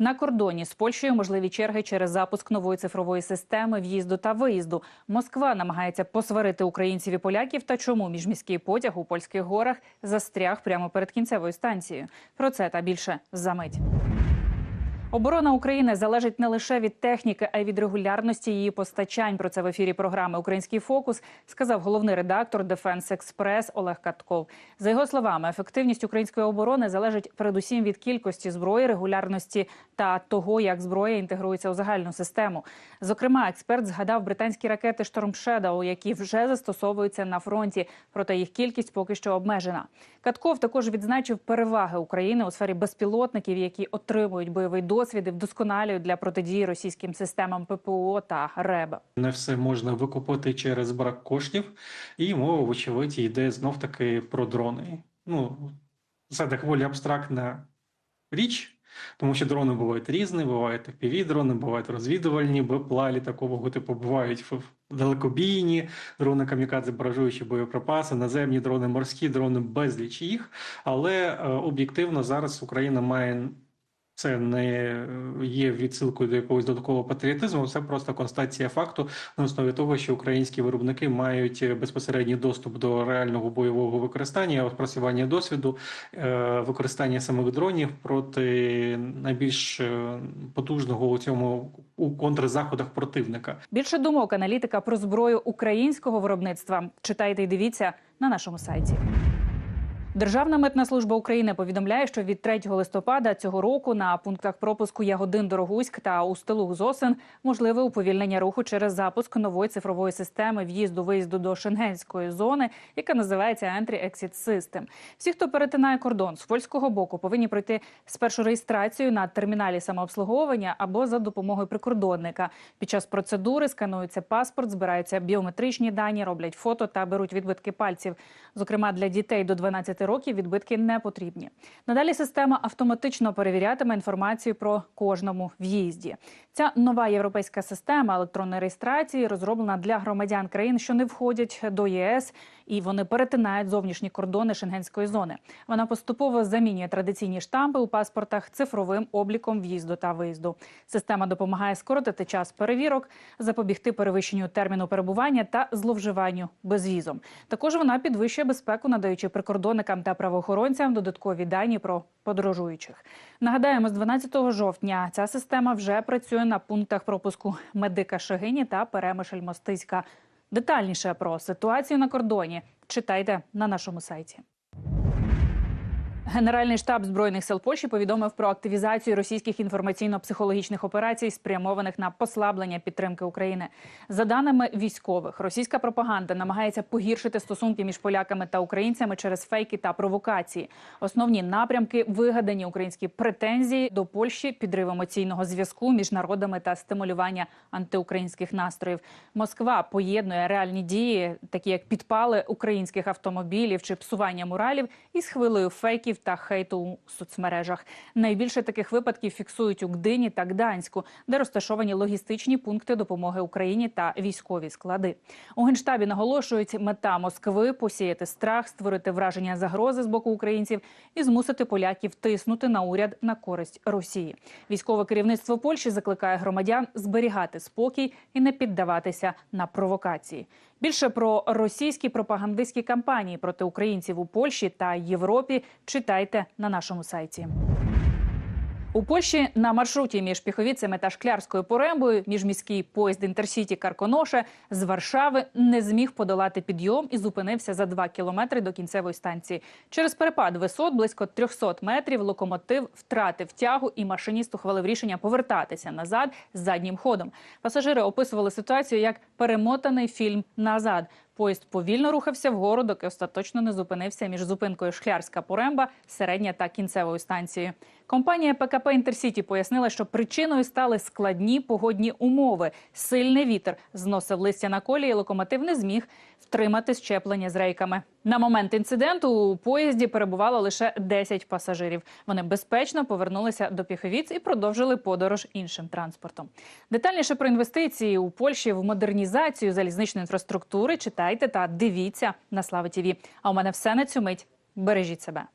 На кордоні з Польщею можливі черги через запуск нової цифрової системи в'їзду та виїзду. Москва намагається посварити українців і поляків. Та чому міжміський потяг у польських горах застряг прямо перед кінцевою станцією? Про це та більше за мить. Оборона України залежить не лише від техніки, а й від регулярності її постачань. Про це в ефірі програми Український фокус сказав головний редактор Дефенс Експрес Олег Катков. За його словами, ефективність української оборони залежить передусім від кількості зброї, регулярності та того, як зброя інтегрується у загальну систему. Зокрема, експерт згадав британські ракети Шторм Shadow, які вже застосовуються на фронті, проте їх кількість поки що обмежена. Катков також відзначив переваги України у сфері безпілотників, які отримують бойовий досвід і вдосконалюють для протидії російським системам ППО та РЕБ. Не все можна викупити через брак коштів, і мова, вочевидь, йде знов таки про дрони. Ну, це доволі абстрактна річ, тому що дрони бувають різні, бувають fpv бувають розвідувальні, БПЛА літакового типу, бувають ф- далекобійні дрони камікадзе, баражуючі боєприпаси, наземні дрони, морські дрони, безліч їх. Але е, об'єктивно зараз Україна має це не є відсилкою до якогось додаткового патріотизму, це просто констатація факту на основі того, що українські виробники мають безпосередній доступ до реального бойового використання, опрацювання досвіду, е, використання самих дронів проти найбільш е, потужного у цьому у контрзаходах противника. Більше думок аналітика про зброю українського виробництва читайте і дивіться на нашому сайті. Державна митна служба України повідомляє, що від 3 листопада цього року на пунктах пропуску Ягодин Дорогуськ та Устилуг Зосин можливе уповільнення руху через запуск нової цифрової системи в'їзду виїзду до шенгенської зони, яка називається Entry-Exit System. Всі, хто перетинає кордон з польського боку, повинні пройти спершу реєстрацію на терміналі самообслуговування або за допомогою прикордонника. Під час процедури сканується паспорт, збираються біометричні дані, роблять фото та беруть відбитки пальців. Зокрема, для дітей до 12 років відбитки не потрібні. Надалі система автоматично перевірятиме інформацію про кожному в'їзді. Ця нова європейська система електронної реєстрації розроблена для громадян країн, що не входять до ЄС, і вони перетинають зовнішні кордони шенгенської зони. Вона поступово замінює традиційні штампи у паспортах цифровим обліком в'їзду та виїзду. Система допомагає скоротити час перевірок, запобігти перевищенню терміну перебування та зловживанню безвізом. Також вона підвищує безпеку, надаючи прикордонникам та правоохоронцям додаткові дані про подорожуючих. Нагадаємо, з 12 жовтня ця система вже працює на пунктах пропуску Медика Шегині та Перемишль Мостиська. Детальніше про ситуацію на кордоні читайте на нашому сайті. Генеральний штаб збройних сил Польщі повідомив про активізацію російських інформаційно-психологічних операцій, спрямованих на послаблення підтримки України. За даними військових, російська пропаганда намагається погіршити стосунки між поляками та українцями через фейки та провокації. Основні напрямки вигадані українські претензії до Польщі, підрив емоційного зв'язку між народами та стимулювання антиукраїнських настроїв. Москва поєднує реальні дії, такі як підпали українських автомобілів чи псування муралів, із хвилею фейків та хейту у соцмережах. Найбільше таких випадків фіксують у Гдині та Гданську, де розташовані логістичні пункти допомоги Україні та військові склади. У генштабі наголошують, мета Москви посіяти страх, створити враження загрози з боку українців і змусити поляків тиснути на уряд на користь Росії. Військове керівництво Польщі закликає громадян зберігати спокій і не піддаватися на провокації. Більше про російські пропагандистські кампанії проти українців у Польщі та Європі читайте на нашому сайті. У Польщі на маршруті між Піховіцями та Шклярською Порембою міжміський поїзд Інтерсіті Карконоше з Варшави не зміг подолати підйом і зупинився за 2 кілометри до кінцевої станції. Через перепад висот близько 300 метрів локомотив втратив тягу, і машиніст ухвалив рішення повертатися назад заднім ходом. Пасажири описували ситуацію як перемотаний фільм назад. Поїзд повільно рухався вгору, доки остаточно не зупинився між зупинкою Шклярська Поремба, середня та кінцевою станцією. Компанія ПКП Інтерсіті пояснила, що причиною стали складні погодні умови. Сильний вітер зносив листя на колії, локомотив не зміг втримати щеплення з рейками. На момент інциденту у поїзді перебувало лише 10 пасажирів. Вони безпечно повернулися до Піховіць і продовжили подорож іншим транспортом. Детальніше про інвестиції у Польщі в модернізацію залізничної інфраструктури читайте та дивіться на Слава ТІВІ. А у мене все на цю мить. Бережіть себе.